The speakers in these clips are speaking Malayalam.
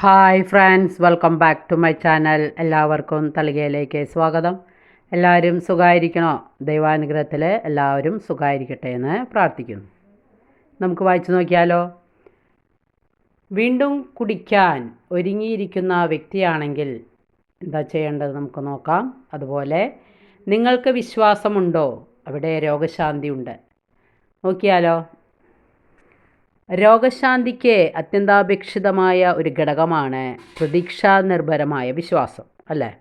Hi friends welcome back to my channel എല്ലാവർക്കും തളികയിലേക്ക് സ്വാഗതം. എല്ലാവരും സുഖമായിരിക്കണോ ദൈവാനുഗ്രഹത്തിൽ എല്ലാവരും സുഖമായിരിക്കട്ടെ എന്ന് പ്രാർത്ഥിക്കുന്നു. നമുക്ക് വായിച്ചു നോക്കിയാലോ? വീണ്ടും കുടിക്കാൻ ഒരുങ്ങിയിരിക്കുന്ന വ്യക്തിയാണെങ്കിൽ എന്താ ചെയ്യേണ്ടത് നമുക്ക് നോക്കാം. അതുപോലെ നിങ്ങൾക്ക് വിശ്വാസമുണ്ടോ? അവിടെ രോഗശാന്തി ഉണ്ട് നോക്കിയാലോ? രോഗശാന്തിക്ക് അത്യന്താപേക്ഷിതമായ ഒരു ഘടകമാണ് പ്രതീക്ഷാനിർഭരമായ വിശ്വാസം അല്ലേ?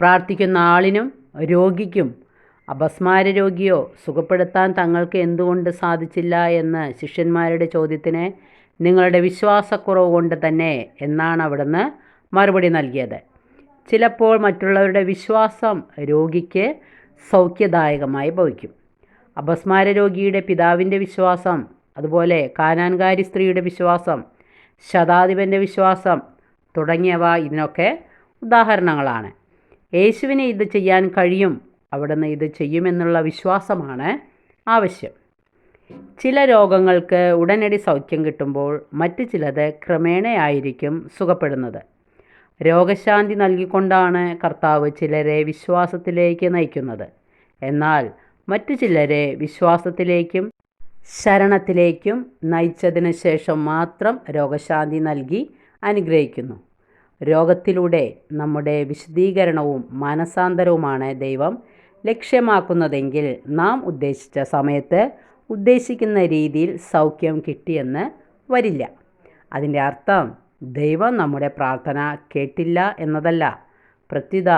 പ്രാർത്ഥിക്കുന്ന ആളിനും രോഗിക്കും അപസ്മാര രോഗിയോ സുഖപ്പെടുത്താൻ തങ്ങൾക്ക് എന്തുകൊണ്ട് സാധിച്ചില്ല എന്ന് ശിഷ്യന്മാരുടെ ചോദ്യത്തിന് നിങ്ങളുടെ വിശ്വാസക്കുറവ് കൊണ്ട് തന്നെ എന്നാണ് അവിടുന്ന് മറുപടി നൽകിയത്. ചിലപ്പോൾ മറ്റുള്ളവരുടെ വിശ്വാസം രോഗിക്ക് സൗഖ്യദായകമായി ഭവിക്കും. അപസ്മാര രോഗിയുടെ പിതാവിന്റെ വിശ്വാസം അതുപോലെ കാനാൻകാരി സ്ത്രീയുടെ വിശ്വാസം ശതാധിപന്റെ വിശ്വാസം തുടങ്ങിയവ ഇതിനൊക്കെ ഉദാഹരണങ്ങളാണ്. യേശുവിനെ ഇത് ചെയ്യാൻ കഴിയും അവിടുന്ന് ഇത് ചെയ്യുമെന്നുള്ള വിശ്വാസമാണ് ആവശ്യം. ചില രോഗങ്ങൾക്ക് ഉടനടി സൗഖ്യം കിട്ടുമ്പോൾ മറ്റു ചിലത് ക്രമേണയായിരിക്കും സുഖപ്പെടുന്നത്. രോഗശാന്തി നൽകിക്കൊണ്ടാണ് കർത്താവ് ചിലരെ വിശ്വാസത്തിലേക്ക് നയിക്കുന്നത്. എന്നാൽ മറ്റു ചിലരെ വിശ്വാസത്തിലേക്കും ശരണത്തിലേക്കും നയിച്ചതിന് ശേഷം മാത്രം രോഗശാന്തി നൽകി അനുഗ്രഹിക്കുന്നു. രോഗത്തിലൂടെ നമ്മുടെ വിശദീകരണവും മാനസാന്തരവുമാണ് ദൈവം ലക്ഷ്യമാക്കുന്നതെങ്കിൽ നാം ഉദ്ദേശിച്ച സമയത്ത് ഉദ്ദേശിക്കുന്ന രീതിയിൽ സൗഖ്യം കിട്ടിയെന്ന് വരില്ല. അതിന്റെ അർത്ഥം ദൈവം നമ്മുടെ പ്രാർത്ഥന കേട്ടില്ല എന്നതല്ല. പ്രത്യുത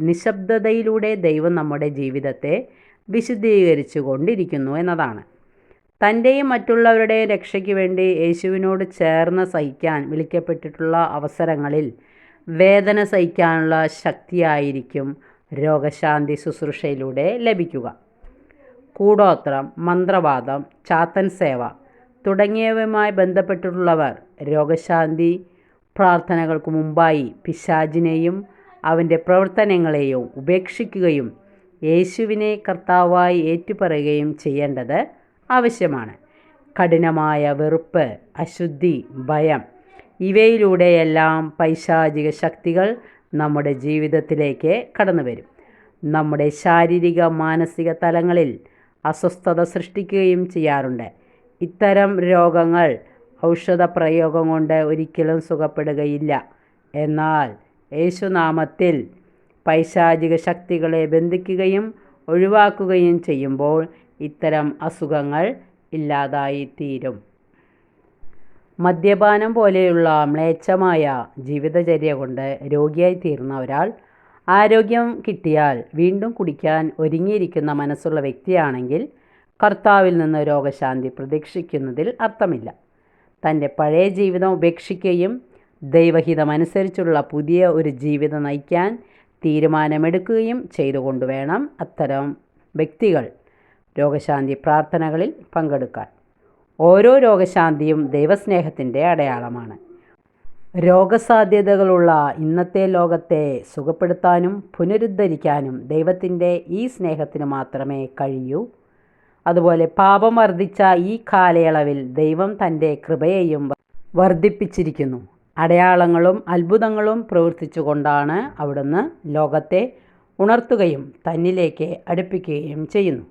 നിശബ്ദതയിലൂടെ ദൈവം നമ്മുടെ ജീവിതത്തെ വിശദീകരിച്ചു കൊണ്ടിരിക്കുന്നു എന്നതാണ്. തന്റെയും മറ്റുള്ളവരുടെയും രക്ഷയ്ക്ക് വേണ്ടി യേശുവിനോട് ചേർന്ന് സഹിക്കാൻ വിളിക്കപ്പെട്ടിട്ടുള്ള അവസരങ്ങളിൽ വേദന സഹിക്കാനുള്ള ശക്തിയായിരിക്കും രോഗശാന്തി ശുശ്രൂഷയിലൂടെ ലഭിക്കുക. കൂടോത്രം മന്ത്രവാദം ചാത്തൻ സേവ തുടങ്ങിയവയുമായി ബന്ധപ്പെട്ടിട്ടുള്ളവർ രോഗശാന്തി പ്രാർത്ഥനകൾക്ക് മുമ്പായി പിശാജിനെയും അവന്റെ പ്രവർത്തനങ്ങളെയും ഉപേക്ഷിക്കുകയും യേശുവിനെ കർത്താവായി ഏറ്റുപറയുകയും ചെയ്യേണ്ടത് ആവശ്യമാണ്. കഠിനമായ വെറുപ്പ് അശുദ്ധി ഭയം ഇവയിലൂടെയെല്ലാം പൈശാചിക ശക്തികൾ നമ്മുടെ ജീവിതത്തിലേക്ക് കടന്നു വരും നമ്മുടെ ശാരീരിക മാനസിക തലങ്ങളിൽ അസ്വസ്ഥത സൃഷ്ടിക്കുകയും ചെയ്യാറുണ്ട്. ഇത്തരം രോഗങ്ങൾ ഔഷധ പ്രയോഗം കൊണ്ട് ഒരിക്കലും സുഖപ്പെടുകയില്ല. എന്നാൽ യേശുനാമത്തിൽ പൈശാചിക ശക്തികളെ ബന്ധിക്കുകയും ഒഴിവാക്കുകയും ചെയ്യുമ്പോൾ ഇത്തരം അസുഖങ്ങൾ ഇല്ലാതായിത്തീരും. മദ്യപാനം പോലെയുള്ള മ്ലേച്ഛമായ ജീവിതചര്യ കൊണ്ട് രോഗിയായി തീർന്ന ഒരാൾ ആരോഗ്യം കിട്ടിയാൽ വീണ്ടും കുടിക്കാൻ ഒരുങ്ങിയിരിക്കുന്ന മനസ്സുള്ള വ്യക്തിയാണെങ്കിൽ കർത്താവിൽ നിന്ന് രോഗശാന്തി പ്രതീക്ഷിക്കുന്നതിൽ അർത്ഥമില്ല. തന്റെ പഴയ ജീവിതം ഉപേക്ഷിക്കുകയും ദൈവഹിതമനുസരിച്ചുള്ള പുതിയ ഒരു ജീവിതം നയിക്കാൻ തീരുമാനമെടുക്കുകയും ചെയ്തുകൊണ്ട് വേണം അത്തരം വ്യക്തികൾ. രോഗശാന്തി പ്രാർത്ഥനകളിൽ പങ്കെടുക്കാൻ. ഓരോ രോഗശാന്തിയും ദൈവസ്നേഹത്തിന്റെ അടയാളമാണ്. രോഗസാധ്യതകളുള്ള ഇന്നത്തെ ലോകത്തെ സുഖപ്പെടുത്താനും പുനരുദ്ധരിക്കാനും ദൈവത്തിന്റെ ഈ സ്നേഹത്തിന് മാത്രമേ കഴിയൂ. അതുപോലെ പാപം വർദ്ധിച്ച ഈ കാലയളവിൽ ദൈവം തന്റെ കൃപയെയും വർദ്ധിപ്പിച്ചിരിക്കുന്നു. അടയാളങ്ങളും അത്ഭുതങ്ങളും പ്രവർത്തിച്ചുകൊണ്ടാണ് അവിടുന്ന് ലോകത്തെ ഉണർത്തുകയും തന്നിലേക്ക് അടുപ്പിക്കുകയും ചെയ്യുന്നു.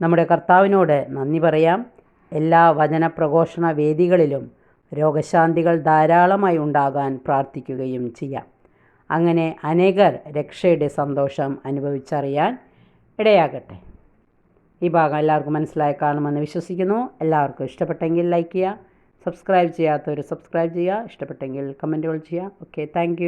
നമ്മുടെ കർത്താവിനോട് നന്ദി പറയാം. എല്ലാ വചനപ്രഘോഷണ വേദികളിലും രോഗശാന്തികൾ ധാരാളമായി ഉണ്ടാകാൻ പ്രാർത്ഥിക്കുകയും ചെയ്യാം. അങ്ങനെ അനേകർ രക്ഷയുടെ സന്തോഷം അനുഭവിച്ചറിയാൻ ഇടയാകട്ടെ. ഈ ഭാഗം എല്ലാവർക്കും മനസ്സിലായി കാണുമെന്ന് വിശ്വസിക്കുന്നു. എല്ലാവർക്കും ഇഷ്ടപ്പെട്ടെങ്കിൽ ലൈക്ക് ചെയ്യുക സബ്സ്ക്രൈബ് ചെയ്യാത്തവർ സബ്സ്ക്രൈബ് ചെയ്യുക ഇഷ്ടപ്പെട്ടെങ്കിൽ കമന്റുകൾ ചെയ്യുക. Okay thank